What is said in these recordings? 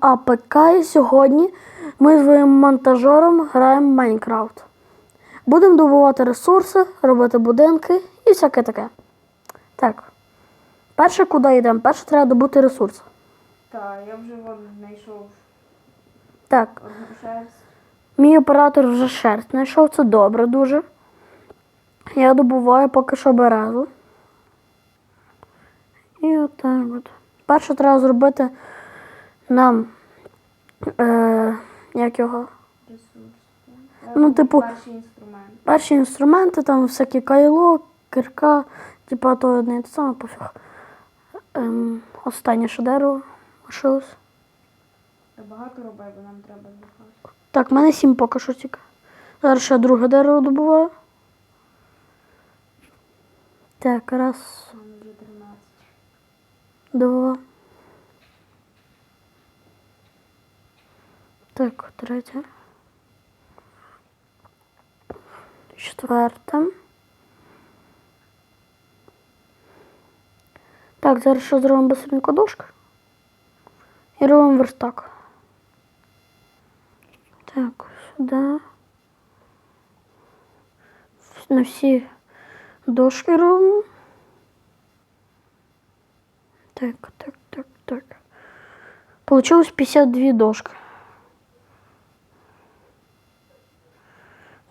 АПК і сьогодні ми з своїм монтажером граємо в Майнкрафт. Будемо добувати ресурси, робити будинки і всяке таке. Так. Перше, куди йдемо? Перше треба добути ресурси. Так, я вже вон знайшов Так, одну шерсть. мій оператор вже шерсть знайшов, це добре дуже. Я добуваю поки що березу. І отак от. Перше треба зробити нам. Е, як його? Ну, типу-. Перші інструменти, там всякі кайло, кирка, типа то одне і те саме пофіг. Ем, останнє ще дерево лишилось. Та багато робив, бо нам треба збухати. Так, в мене сім поки що тільки. Зараз ще друге дерево добуваю. Так, раз, У мене вже 13. два. Так, третє. Четверте. Так, зараз що зробимо быстренько дошки. І робимо верстак. Так, сюди. На всі дошки робимо. Так, так, так, так. Получилось 52 дошки.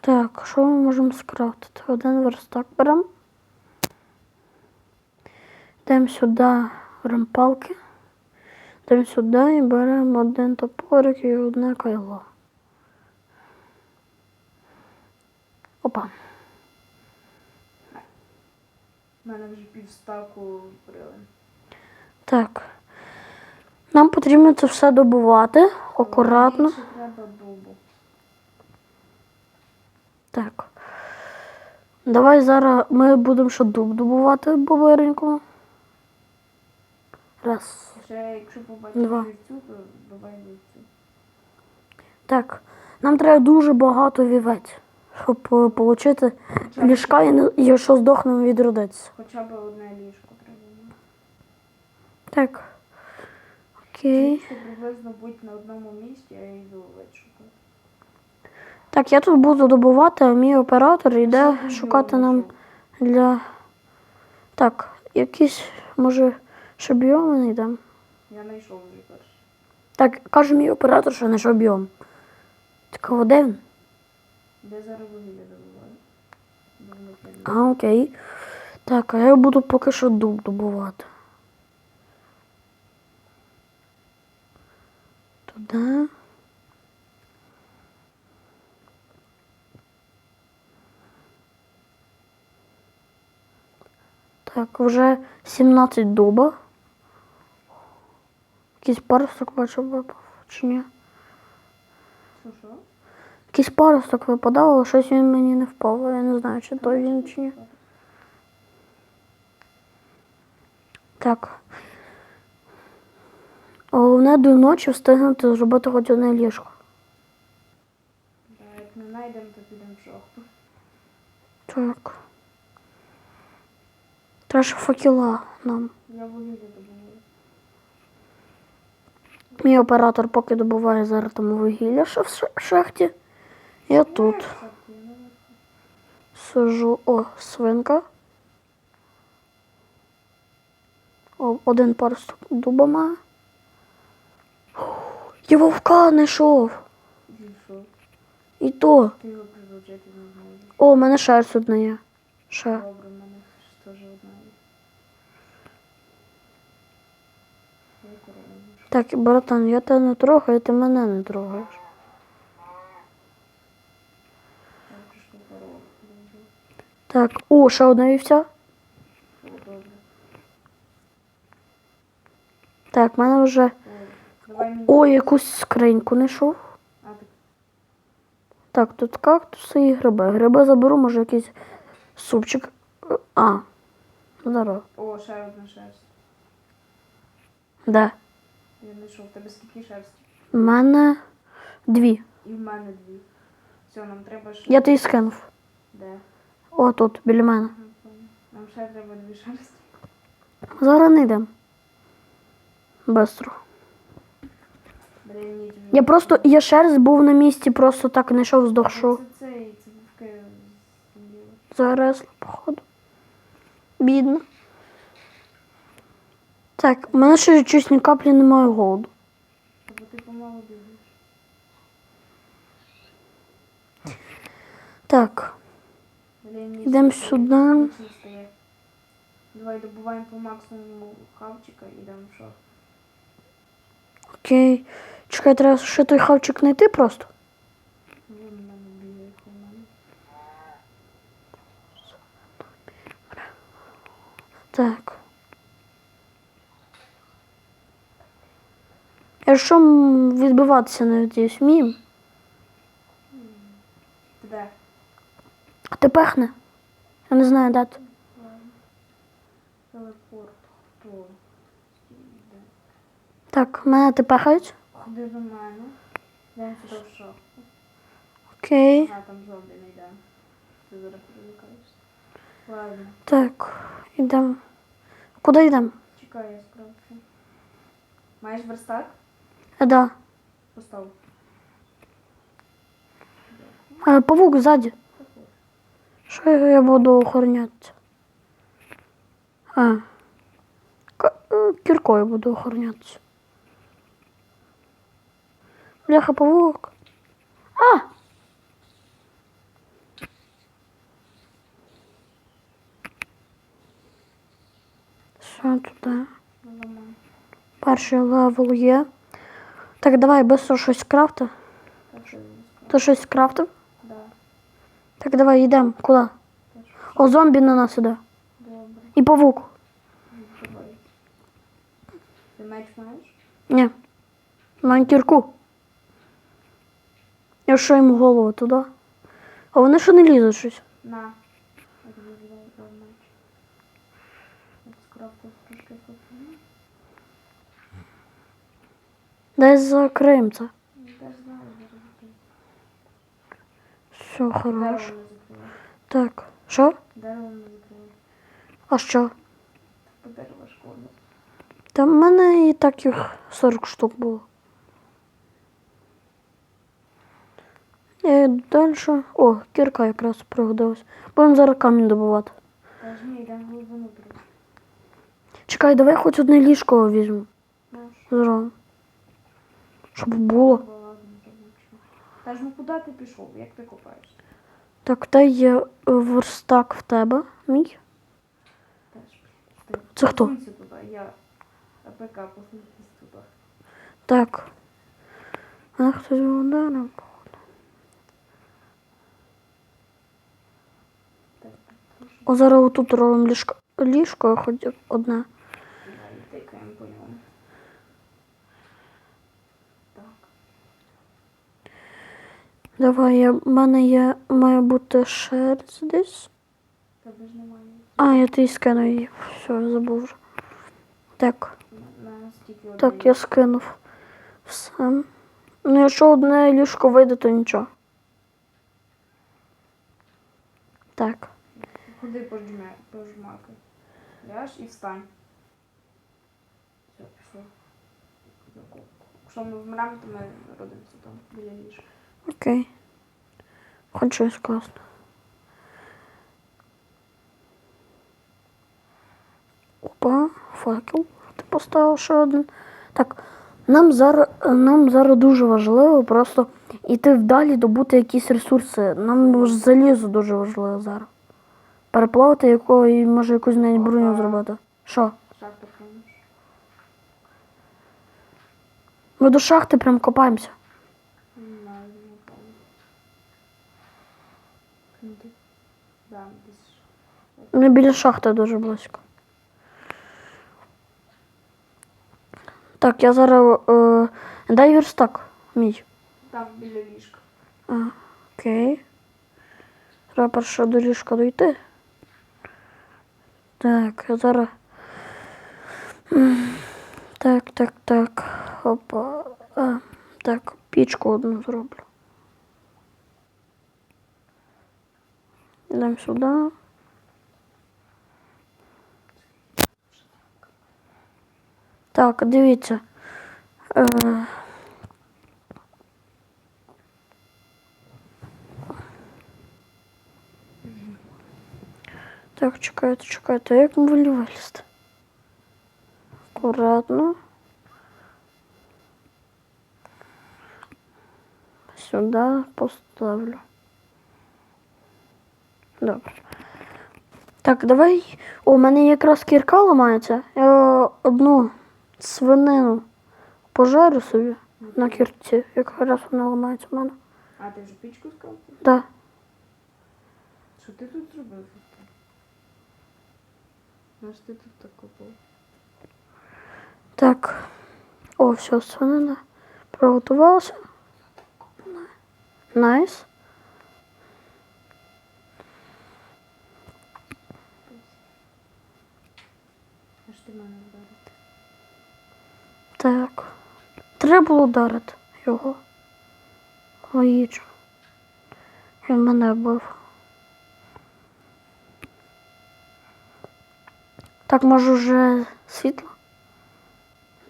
Так, що ми можемо скрафтити? Один верстак беремо. Йдемо сюди, беремо палки. Йдемо сюди і беремо один топорик і одне кайло. Опа. У мене вже півстаку брили. Так. Нам потрібно це все добувати акуратно. Ще треба дубу. Так. Давай зараз ми будемо ще дуб добувати боберенько. Раз. Ще якщо побачиш Два. вівцю, то давай вівцю. Так. Нам треба дуже багато вівець, щоб е, отримати Хоча б- ліжка і, не- і якщо здохнемо відродитися. Хоча б одне ліжко треба. Так. Окей. Щоб приблизно бути на одному місці, а я йду шукати. Так, я тут буду добувати, а мій оператор йде Що шукати нам для. Так, якісь, може, ще біоми знайдемо. Я знайшов вже перший. Так, каже мій оператор, що знайшов біом. Цікаво, де він? Де зараз вугілля добуваю? А, окей. Так, а я буду поки що дуб добувати. Туди. Так, вже 17 дуба. Якийсь паросток бачу випав, чи ні? Що? Якийсь паросток випадав, але щось він мені не впав. Я не знаю, чи то він чи ні. Так. Головне до ночі встигнути зробити хоч одне ліжко. Да, як не знайдемо, то підемо в шахту. Так. Треба ще факела нам. Я вугілля добуваю. Мій оператор поки добуває зараз там вугілля в шахті. Я тут Так, сижу. О, свинка. О, один паросток дуба має. Я вовка знайшов. І? То. О, у мене шерсть одна є. Ще. Добре, в мене ж теж одна є. Я корову знайшов. Так, братан, я тебе не трогаю, ти мене не трогаєш. Так, о, ще одна вівця. Так, в мене вже. Ой. О, якусь скриньку знайшов. Так тут кактуси і гриби. Гриби заберу, може якийсь супчик. А, здорово. О, ще одна шерсть. Де? Я знайшов. В тебе скільки шерсті? У мене дві. І в мене дві. Все, нам треба ще. Я тобі скинув. Де? О, тут, біля мене. Нам ще треба дві шерсті. Зараз не йдемо. Бистро. Блін. Я просто, я раз був на місці, просто так не йшов вздовшу. Це цей, це вовки з'їли. Зараз, походу. Бідно. Так, у мене ще щось ні каплі немає голоду. Бо ти помалу бігаєш. Так, Блін, ніч Йдем стає, сюди. Давай добуваємо по максимуму хавчика і йдемо в шах. окей. Чекай, треба ще той хавчик знайти просто. Так. Якщо відбиватися навіть вміємо, де? а ти пехне. Я не знаю. Ладно. Телепорт. Хто? Так, мене ти пехають. Ходи до мене. Йдемо сюди в шахту. Окей. А, там зомбі не йдемо. Ти зараз перелякаєшся. Ладно, Так, йдемо. Куди йдемо? чекай, я скрафчу. Маєш верстак? Е, да. Постав. Е, павук ззаді. Також. Що я, я буду охоронятися? А. К- е, Кіркою буду охоронятися. Бляха, павук. А! Що туди? Перший левел є. Так, давай швидко щось крафти. Скрафчу? Ти щось крафтив? Да. Так, давай йдемо. Куди? О, зомбі на нас іде. Добре. І павук. Ти меч маєш? Ні. На кірку. Я що їм голову туди. А вони що не лізуть щось. На. Я тобі віддав дав меч. Я скрафтив трошки фотону. Десь це. Знаю, зараз ти. Все, Дерево хорош. не закрила. Так. Що? А що? Та в мене і так їх 40 штук було. І далі. О, кірка якраз пригодилась. Будемо зараз камінь добувати. Чекай, давай хоч одне ліжко візьму. Можеш. Щоб було. Та ж ну куди ти пішов? Як ти копаєшся? Так, та є е, верстак в тебе. Мій. Це хто? туди, я АПК посуньтесь туди. Так. А хтось. Так. О, зараз отут робимо ліжко. Ліжко хоч одне. Давай тикаємо по ньому. Так. Давай, я, в мене є, має бути шерсть десь. Тебе ж немає. А, я тобі скину її. Все, я забув. Так, так, я скинув. Все. Ну, якщо одне ліжко вийде, то нічого. Так. Ходи пожмя, пожмакай. Ляж і встань. Все, пішло. Якщо ми вмремо, то ми родимося там біля ліжка. Окей. Хоч щось класно. Опа, факел. Ти поставив ще один. Так, нам зараз, нам зараз дуже важливо просто йти вдалі, добути якісь ресурси. Нам ж залізо дуже важливо зараз. Переплавити якого і може якусь навіть броню зробити. Що? Ми до шахти прям копаємося. Не знаю, не помню. Ну, ти- Да, десь. Ми біля шахти дуже близько. Так, я зараз. Е, дай верстак мій. Там біля ліжка. А, окей. Треба перше до ліжка дойти. Так, я зараз. Так, так, так. Опа. А, так, пічку одну зроблю. Йдемо сюди. Так, дивіться. Е Так, чекайте, чекайте, як ми вилізти? Аккуратно. Сюда поставлю. Добре. Так, давай. О, у мене якраз кірка ламається. Я одну свинину пожарю собі на кірці. Якраз вона ламається в мене. А ти вже пічку скав? Да. Що ти тут зробив? Наш ти тут так копав? Так. О, все, свинина приготувалася. Найс. Аж ти мене вдарив. Так. Треба було ударити його. Логічно. Він мене вбив. Так, може вже світло?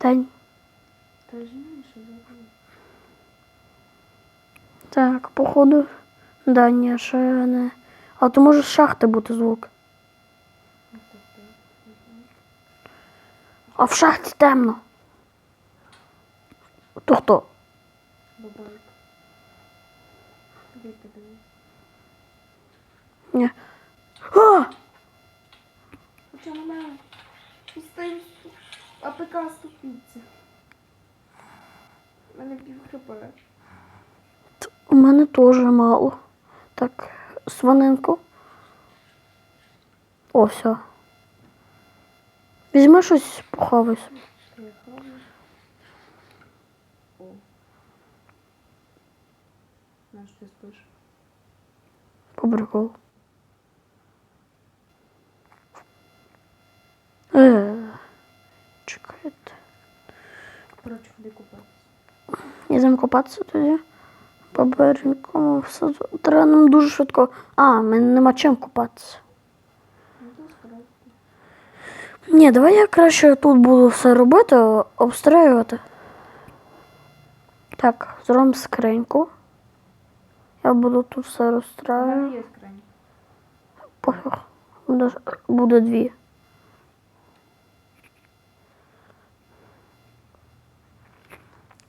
День. Так, походу. Да, ні, ще не. А то може з шахти бути звук. А в шахті темно. То хто? Бабайка. Іди подивись. Ні. А! Хоча мене пустий АПК ступиться. У мене пів хп. У мене теж мало. Так, свининку. О, все. Візьми щось похавай собі. Що я хаваю? О. Знаєш, ти спиш. По приколу. Е, чекайте. Коротше, ходи купатися. Йдемо копатися тоді. По берегу все. Треба нам дуже швидко. А, в мене нема чим купатися. Ну. Ні, давай я краще тут буду все робити, обстрілювати. Так, зробимо скриньку. Я буду тут все У мене розстраювати. є скринь. Пофіг. Буде, буде дві.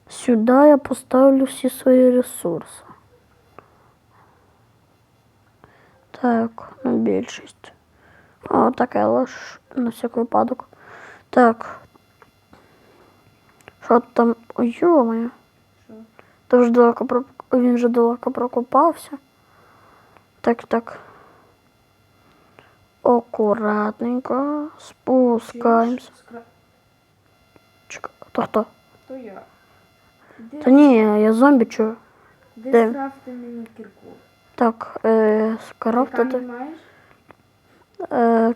Сюди я поставлю всі свої ресурси. Так, на більшість. О, таке лиш на всяк випадок. Так. Що там? Ой, йо-моє. Що? То ж далеко про... Він же далеко прокопався. Так, так. Акуратненько. Спускаємося. Скра... Чекай, то хто? То я. Де, Та ні, я зомбі чую. де де? скрафти мені кірку? Так, е, Ти скрафтити. камінь маєш? Е,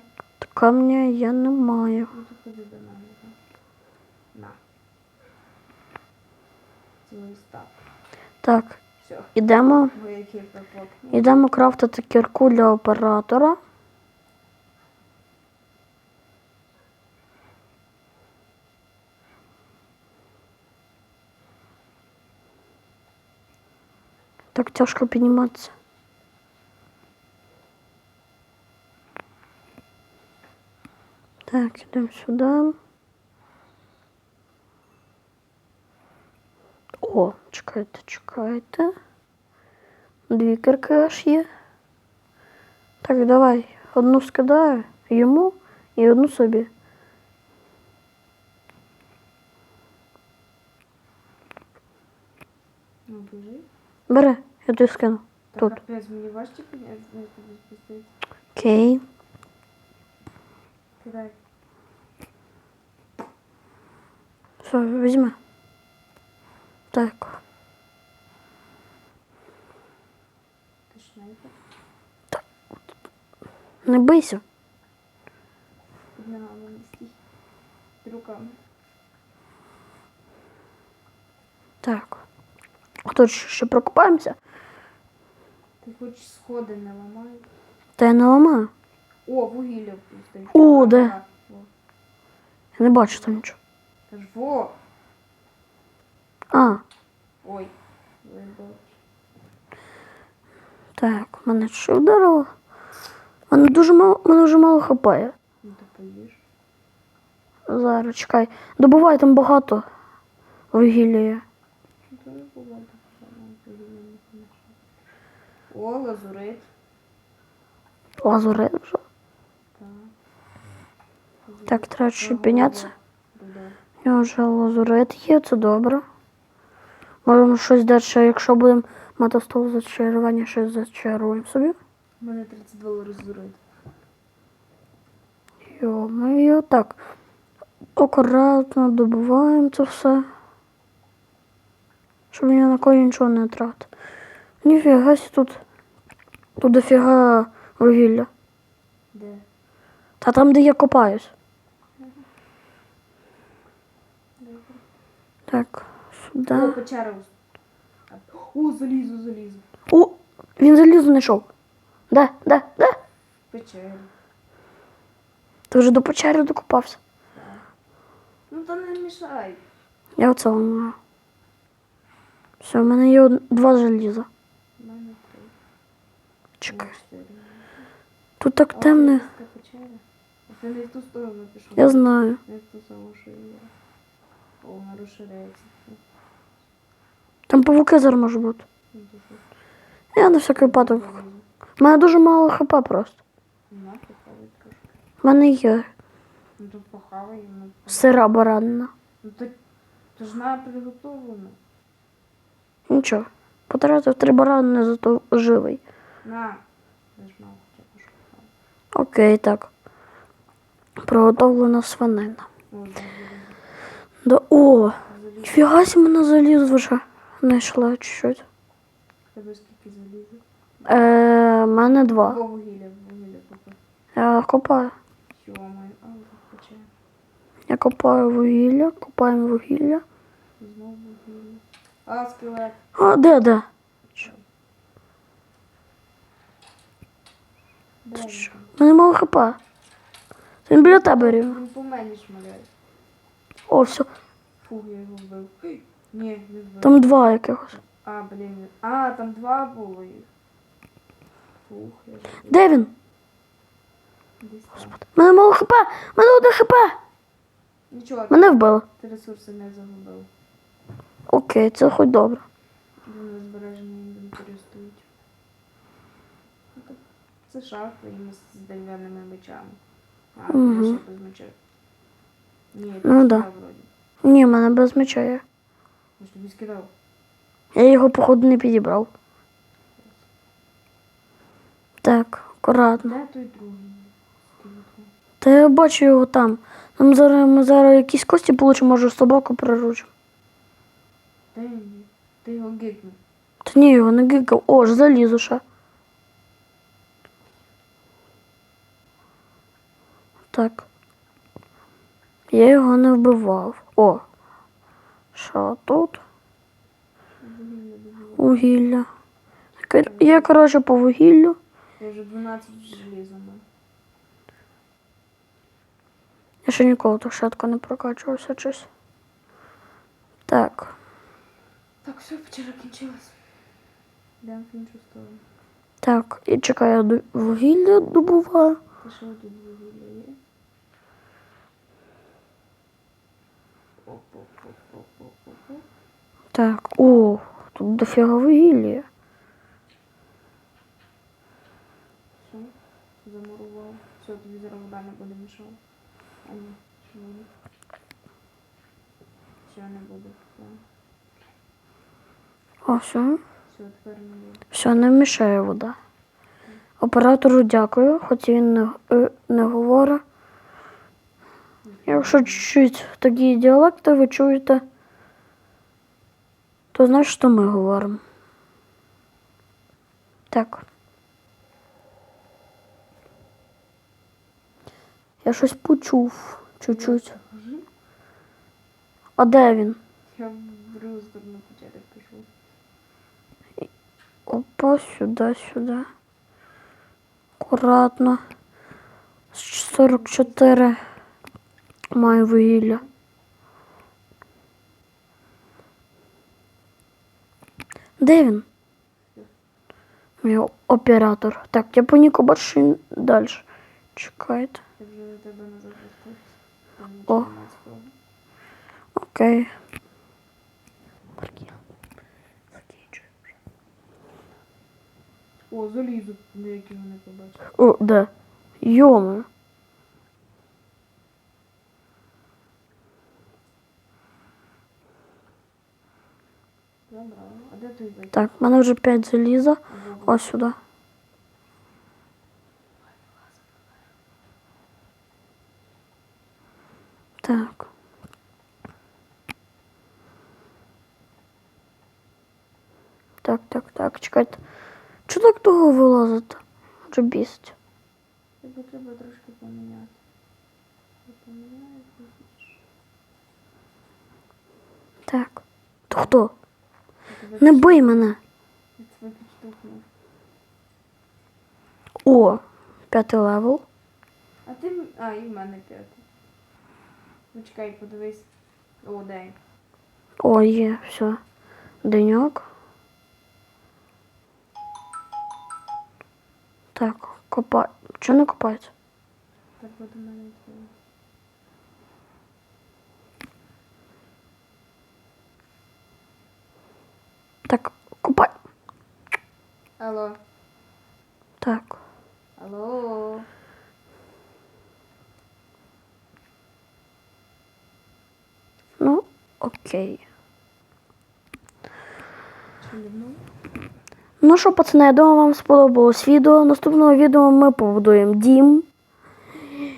камня я не маю. Ну то ходи до мене. так. На. Цілий стак. Так. Ідемо. Ідемо крафтити кірку для оператора. Так тяжко підніматися. Так, ідемо сюди. О, чекайте, чекайте. Дві кірки аж є. Так, давай. Одну скидаю йому і одну собі. Ну. Бери, я тобі скину. Тут. Окей. Все, візьми. Так. Ж снайпер. Не бийся. Під не стій. Під руками. Так. Тут ще ще прокопаємося. Ти хоч сходи не ламай. Та я не ламаю. О, вугілля пустить. О, де? Я не бачу там нічого. Та ж во. А, Ой. Вибач. так, мене що вдарило? Мене дуже мало, мене вже мало хапає. Ну. Зараз чекай. Добувай там багато вугілля. О, лазурит. Лазурит вже. Так. Так, треба ще піднятися. У нього вже лазурит є, це добре. Можемо щось далі, якщо будемо мати стол зачарування, щось зачаруємо собі. У мене 32 лазурит. Йо-моє, так. Акуратно добуваємо це все. Щоб я на кої нічого не тратив. Ніфіга сі тут. Тут дофіга вугілля. Де? Та там, де я копаюсь. Добре. Так, О, печера. О, залізо, залізо. О, він залізо знайшов. Де, де, де? Печері. Ти вже до печери докопався. Ну та не мішай. Я оце маю. Все, в мене є два заліза. У мене три. Чекай. Тут так А, темне. це не в ту сторону пішов. Я знаю. Не в ту саму, що я. О, вона розширяється. Там павуки зараз можуть бути. Я на всякий випадок. У мене дуже мало хп просто. У мене є Ну то похавай, ну. сира баранина. Ну то, то ж на приготовлено. Нічого. Потратив три баранини, зато живий. На. Я ж мав хоча б. Окей, так. Приготовлена свинина. О. Да, о, ніфіга сі мене заліз вже. Знайшла чуть-чуть. Тебе скільки залізо? Е, мене два. Або вугілля, вугілля купи. Я копаю. А. Я копаю вугілля, копаємо вугілля. Знову вугілля. А, скелет. А, де, де? Де він що? У мене мало хп. Він біля тебе рівно. Він по мені. О, все. Фух, я його вбив. Ні, не вбив. Там два якихось. А, блін. А, там два було їх. Фух, я. Де він? Десь там. У мене мало хп! Мене одне хп! Нічого, Мене вбили. ти ресурси не загубив. Окей, це хоч добре. Він в збереженні інвентарі стоїть. Ну, так, Це шахта і з дерев'яними мечами. А, Мгм. угу. ще без меча. Ні, Ну ти да. вроді. Ні, мене без меча є. Я ж тобі скидав. Я його, походу, не підібрав. Так, акуратно. Де той другий? Та я бачу його там. Нам зараз, ми зараз якісь кості получимо, може собаку приручимо. Він є? Ти його гикнув. Та ні, його не гикав. О, ж залізу ще. Так. Я його не вбивав. О. Що тут? Вугілля Я, коротше, по вугіллю. Я вже 12 желіза маю. Я ще ніколи так швидко не прокачувався щось. Так. Так, все, печера кінчилась. Йдемо в іншу сторону. Так, і чекай, я вугілля добуваю. Ти що тут вугілля є? Оп-оп-оп-оп-оп-оп. Так, о, тут дофіга вугілля. Все, замурував. Все, тобі зараз вода не буде мішала. А ні, що? Все, не буде. Так. О, все. Все, тепер не буде. Все, не мішає вода. Оператору дякую, хоч він не, е, не говорить. Якщо чуть-чуть такі діалекти ви чуєте, то знаєш, що ми говоримо. Так. Я щось почув чуть-чуть. А де він? Я в сторону печери пішов. Опа, сюди, сюди. Акуратно. З 44 маю вугілля. Де він? Я оператор. Так, я по Ніку бачу що він далі. Чекайте. Я вже до тебе не запустився. Там О. нічого немає цікавого. Окей. Закінчую. О, залізо, на яке не побачив. О, де? Йома. Забрала. А де той зайти? Так, в мене вже 5 заліза. Ось сюди. Так. Так, так, так, чекайте. Чого так довго вилазити? Вже бісить. Тобі треба трошки поміняти. Я поміняю. Так. То хто? Не бий мене. О, п'ятий левел. А ти. А, і в мене п'ятий. Почекай, подивись. О, день. О, є, все. Деньок. Так, копай. Чого не копається? Так от у мене Так, копай. Алло. Так. Алло. Ну, окей. Ну що, пацани, я думаю, вам сподобалось відео. Наступного відео ми побудуємо дім.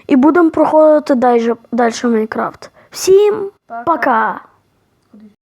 І будемо проходити далі, далі Майнкрафт. Всім Пока. пока!